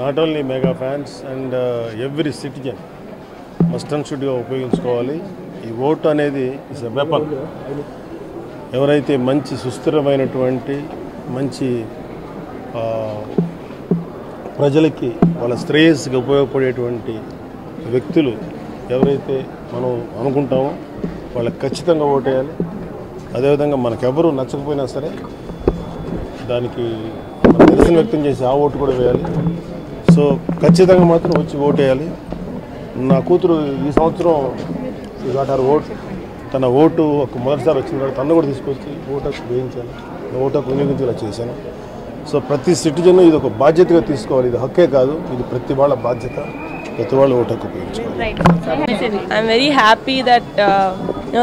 Not only mega fans and every citizen must and షుడ్గా ఉపయోగించుకోవాలి. ఈ vote అనేది is a weapon ఎవరైతే మంచి సుస్థిరమైనటువంటి మంచి ప్రజలకి వాళ్ళ శ్రేయస్సుకి ఉపయోగపడేటువంటి వ్యక్తులు ఎవరైతే మనం అనుకుంటామో వాళ్ళకి ఖచ్చితంగా ఓటేయాలి. అదేవిధంగా మనకెవరు నచ్చకపోయినా సరే దానికి నిరసన వ్యక్తం చేసి ఆ ఓటు కూడా వేయాలి. సో ఖచ్చితంగా మాత్రం వచ్చి ఓటేయాలి. నా కూతురు ఈ సంవత్సరం ఈ వాటర్ ఓట్ తన ఓటు ఒక మొదటిసారి వచ్చిన తర్వాత తను కూడా తీసుకొచ్చి ఓటకు వేయించాను. ఓటకు వినియోగించేలా చేశాను. సో ప్రతి సిటిజన్ ఇది ఒక బాధ్యతగా తీసుకోవాలి. ఇది హక్కే కాదు. ఇది ప్రతి వాళ్ళ బాధ్యత. ప్రతి వాళ్ళు ఓటకు I'm very happy that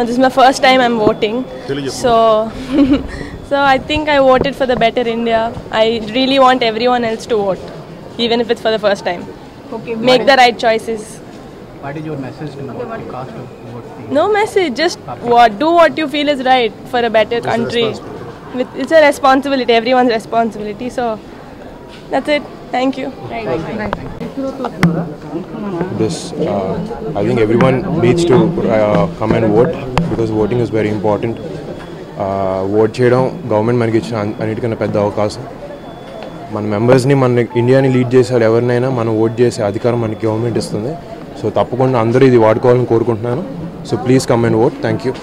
this my first time I'm voting so so I think I voted for the better India I really want everyone else to vote even if it's for the first time make the right choices What is your message to the cast of vote? No message. Just what do what you feel is right for a better country. With, it's a responsibility. Everyone's responsibility. So that's it. Thank you. this uh, I think everyone needs to uh, come and vote because voting is very important. Vote చేయడం government మనకి ఇచ్చిన అన్- అన్నిటికన్నా పెద్ద అవకాశం మన మెంబర్స్ని మన ఇండియాని లీడ్ చేసే వాళ్ళు ఎవరినైనా మనం ఓట్ చేసే అధికారం మనకి గవర్నమెంట్ ఇస్తుంది సో తప్పకుండా అందరూ ఇది వాడుకోవాలని కోరుకుంటున్నాను. So please come and vote thank you